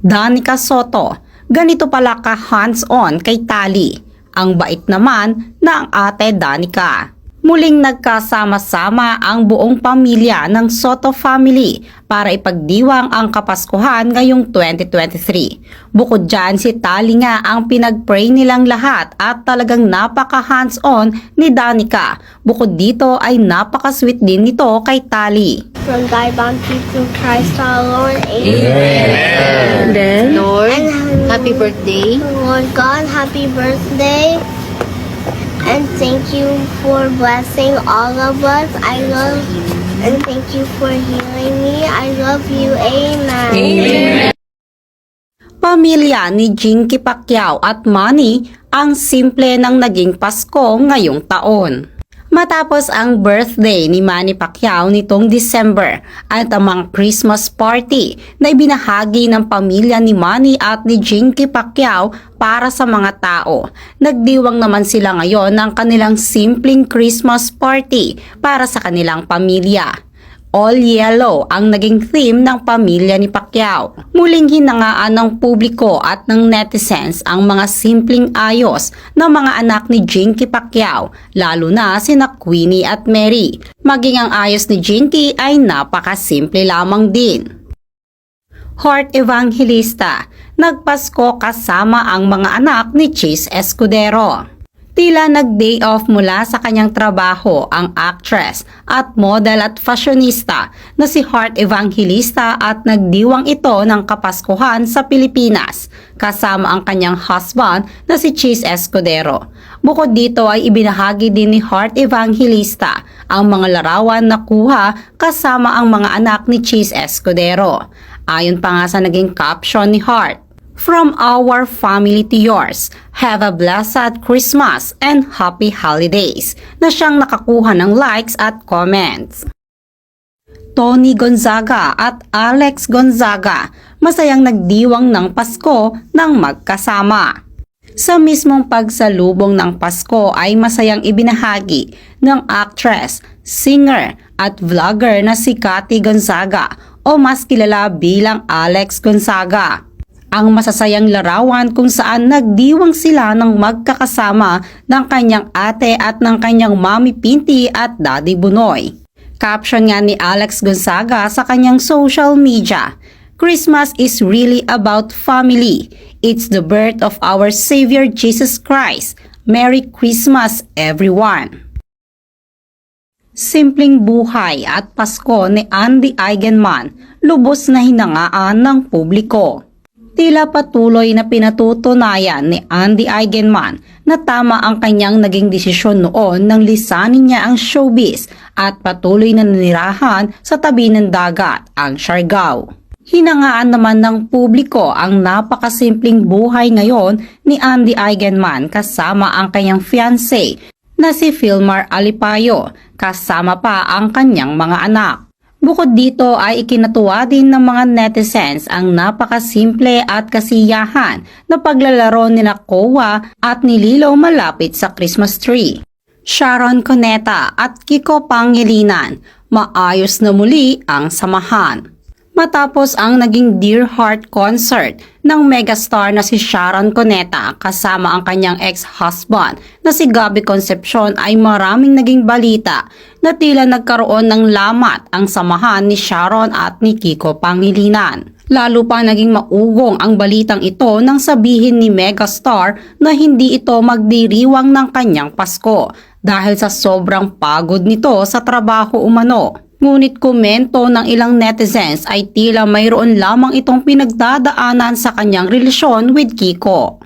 Danica Soto, ganito pala ka hands-on kay Tali. Ang bait naman na ang ate Danica. Muling nagkasama-sama ang buong pamilya ng Soto family para ipagdiwang ang Kapaskuhan ngayong 2023. Bukod dyan, si Tali nga ang pinag-pray nilang lahat at talagang napaka hands-on ni Danica. Bukod dito ay napaka-sweet din nito kay Tali. From thy bounty through Christ our Lord. Amen. And then, Lord, And happy birthday. Lord God, happy birthday. And thank you for blessing all of us. I love and thank you for healing me. I love you. Amen. Pamilya ni Jinky Pacquiao at Manny ang simple ng naging Pasko ngayong taon. Matapos ang birthday ni Manny Pacquiao nitong December at ang mga Christmas party na ibinahagi ng pamilya ni Manny at ni Jinky Pacquiao para sa mga tao. Nagdiwang naman sila ngayon ng kanilang simpleng Christmas party para sa kanilang pamilya. All yellow ang naging theme ng pamilya ni Pacquiao. Muling hinangaan ng publiko at ng netizens ang mga simpleng ayos ng mga anak ni Jinky Pacquiao, lalo na sina Queenie at Mary. Maging ang ayos ni Jinky ay napakasimple lamang din. Heart Evangelista, nagpasko kasama ang mga anak ni Cheese Escudero. Tila nag-day off mula sa kanyang trabaho ang actress at model at fashionista na si Heart Evangelista at nagdiwang ito ng Kapaskuhan sa Pilipinas kasama ang kanyang husband na si Cheese Escudero. Bukod dito ay ibinahagi din ni Heart Evangelista ang mga larawan na kuha kasama ang mga anak ni Cheese Escudero. Ayon pa nga sa naging caption ni Heart, From our family to yours, have a blessed Christmas and happy holidays na siyang nakakuha ng likes at comments. Tony Gonzaga at Alex Gonzaga masayang nagdiwang ng Pasko ng magkasama. Sa mismong pagsalubong ng Pasko ay masayang ibinahagi ng actress, singer at vlogger na si Cathy Gonzaga o mas kilala bilang Alex Gonzaga ang masasayang larawan kung saan nagdiwang sila ng magkakasama ng kanyang ate at ng kanyang mami Pinti at daddy Bunoy. Caption nga ni Alex Gonzaga sa kanyang social media, Christmas is really about family. It's the birth of our Savior Jesus Christ. Merry Christmas everyone! Simpleng buhay at Pasko ni Andy Eigenman lubos na hinangaan ng publiko. Tila patuloy na pinatutunayan ni Andy Eigenman na tama ang kanyang naging desisyon noon nang lisanin niya ang showbiz at patuloy na nanirahan sa tabi ng dagat ang Siargao. Hinangaan naman ng publiko ang napakasimpleng buhay ngayon ni Andy Eigenman kasama ang kanyang fiancé na si Filmar Alipayo kasama pa ang kanyang mga anak. Bukod dito ay ikinatuwa din ng mga netizens ang napakasimple at kasiyahan na paglalaro ni Kowa at ni Lilo malapit sa Christmas tree. Sharon Coneta at Kiko Pangilinan, maayos na muli ang samahan. Matapos ang naging Dear Heart concert ng megastar na si Sharon Coneta kasama ang kanyang ex-husband na si Gabby Concepcion ay maraming naging balita na tila nagkaroon ng lamat ang samahan ni Sharon at ni Kiko Pangilinan. Lalo pa naging maugong ang balitang ito nang sabihin ni megastar na hindi ito magdiriwang ng kanyang Pasko dahil sa sobrang pagod nito sa trabaho umano. Ngunit komento ng ilang netizens ay tila mayroon lamang itong pinagdadaanan sa kanyang relasyon with Kiko.